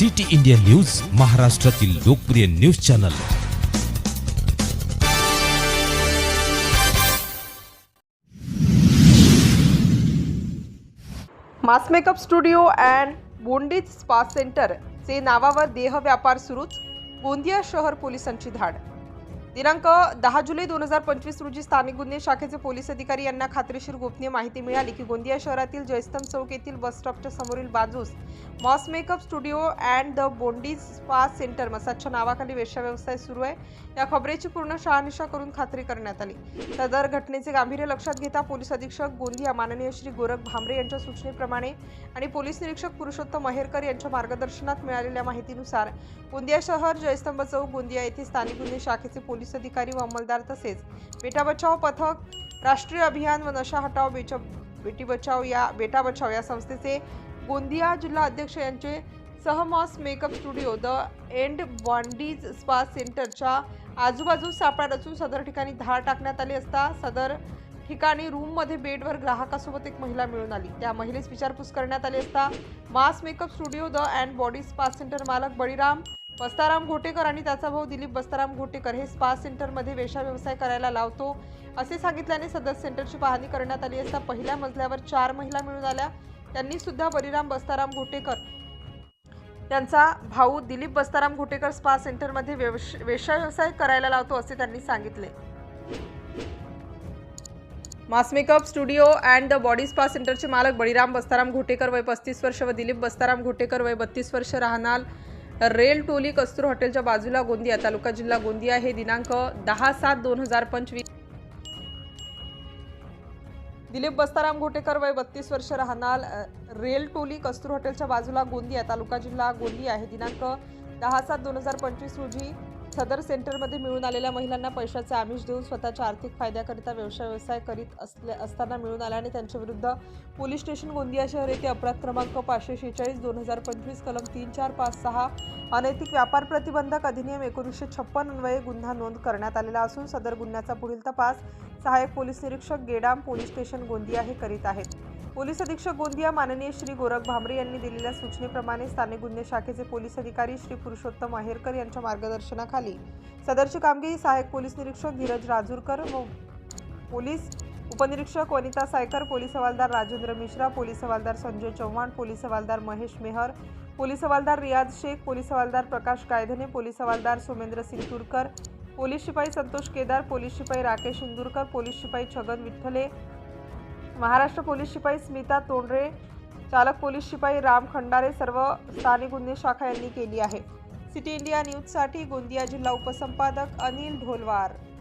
City India news महाराष्ट्रातील लोकप्रिय news channel. Mass makeup studio and बोंडीज spa centre चे नावावर देह व्यापार सुरूच गोंदिया शहर पोलिसांची धाड. दिनांक दहा जुलै दोन हजार पंचवीस रोजी स्थानिक गुन्हे शाखेचे पोलीस अधिकारी यांना खात्रीशीर गोपनीय माहिती मिळाली की गोंदिया शहरातील जयस्तंभ चौक येथील बस स्टॉपच्या समोरील बाजूस moss makeup studio and the बोंडीज spa centre मसाजच्या नावाखाली वेश्याव्यवसाय सुरू आहे. या खबरेची पूर्ण शहानिशा करून खात्री करण्यात आली. सदर घटनेचे गांभीर्य लक्षात घेता पोलीस अधीक्षक गोंदिया माननीय श्री गोरख भांबरे यांच्या सूचनेप्रमाणे आणि पोलीस निरीक्षक पुरुषोत्तम महेरकर यांच्या मार्गदर्शनात मिळालेल्या माहितीनुसार गोंदिया शहर जयस्तंभ चौक गोंदिया येथे स्थानिक गुन्हे शाखेचे पोलीस अधिकारी व अंमलदार तसेच बेटा बचाव पथक राष्ट्रीय अभियान व नशा हटाव बेच बेटी बचाव या बेटा बचाव या संस्थेचे गोंदिया जिल्हा अध्यक्ष यांचे सहमॉस makeup studio the and Bondies spa सेंटरच्या आजूबाजू सापळा रचून सदर ठिकाणी धाड टाकण्यात आली असता सदर ठिकाणी रूममध्ये बेडवर ग्राहकासोबत एक महिला मिळून आली. त्या महिलेस विचारपूस करण्यात आली असता mass makeup studio the and body spa centre मालक बळीराम बस्ताराम घोटेकर आणि त्याचा भाऊ दिलीप बस्ताराम घोटेकर हे स्पा सेंटरमध्ये वेशा व्यवसाय करायला लावतो. असे सांगितल्याने सदर सेंटरची पाहणी करण्यात आली असता पहिल्या मजल्यावर चार महिला मिळून आल्या. त्यांनी सुद्धा बळीराम बस्ताराम घोटेकर त्यांचा भाऊ दिलीप बस्ताराम घोटेकर स्पा सेंटरमध्ये वेश वेश्या व्यवसाय करायला लावतो असे त्यांनी सांगितले. Mass makeup studio and the body spa सेंटरचे मालक बळीराम बस्ताराम घोटेकर वय पस्तीस वर्ष व दिलीप बस्ताराम घोटेकर वय बत्तीस वर्ष राहणार. रेल टोली कस्तूर हॉटेलच्या बाजूला गोंदिया तालुका जिल्हा गोंदिया हे दिनांक दहा सात दोन हजार पंचवीस. दिलीप बस्ताराम घोटेकर वय बत्तीस वर्ष राहणार रेल टोली कस्तूर हॉटेलच्या बाजूला गोंदिया तालुका जिल्हा गोंदिया हे दिनांक दहा सात दोन हजार पंचवीस रोजी सदर सेंटरमध्ये मिळून आलेल्या महिलांना पैशाचे आमिष देऊन स्वतःच्या आर्थिक फायद्याकरिता व्यवसाय व्यवसाय करीत असले असताना मिळून आल्याने त्यांच्या विरुद्ध पोलीस स्टेशन गोंदिया शहर येथे अपराध क्रमांक पाचशे शेहेचाळीस दोन हजार पंचवीस कलम तीन चार पाच सहा अनैतिक व्यापार प्रतिबंधक अधिनियम एकोणीसशे छप्पन अन्वये गुन्हा नोंद करण्यात आलेला असून सदर गुन्ह्याचा पुढील तपास सहाय्यक पोलीस निरीक्षक गेडाम पोलीस स्टेशन गोंदिया हे करीत आहेत. पोलीस अधीक्षक गोंदिया माननीय श्री गोरख भांबरे यांनी दिलेल्या सूचनेप्रमाणे स्थानिक गुन्हे शाखेचे पोलीस अधिकारी श्री पुरुषोत्तम अहेरकर यांच्या मार्गदर्शनाखाली सदरची कामगिरी सहाय्यक पोलीस निरीक्षक धीरज राजूरकर व पोलीस उपनिरीक्षक वनिता सायकर पोलीस हवालदार राजेंद्र मिश्रा पोलीस हवालदार संजय चव्हाण पोलीस हवालदार महेश मेहर पोलीस हवालदार रियाज शेख पोलीस हवालदार प्रकाश गायधने पोलीस हवालदार सोमेंद्र सिंतूरकर पोलीस शिपाई संतोष केदार पोलीस शिपाई राकेश इंदूरकर पोलीस शिपाई छगन विठ्ठले महाराष्ट्र पोलीस शिपाई स्मिता तोंडरे चालक पोलीस शिपाई राम खंडारे सर्व स्थानिक गुन्हे शाखा यांनी केली आहे. सिटी इंडिया न्यूजसाठी गोंदिया जिल्हा उपसंपादक अनिल ढोलवार.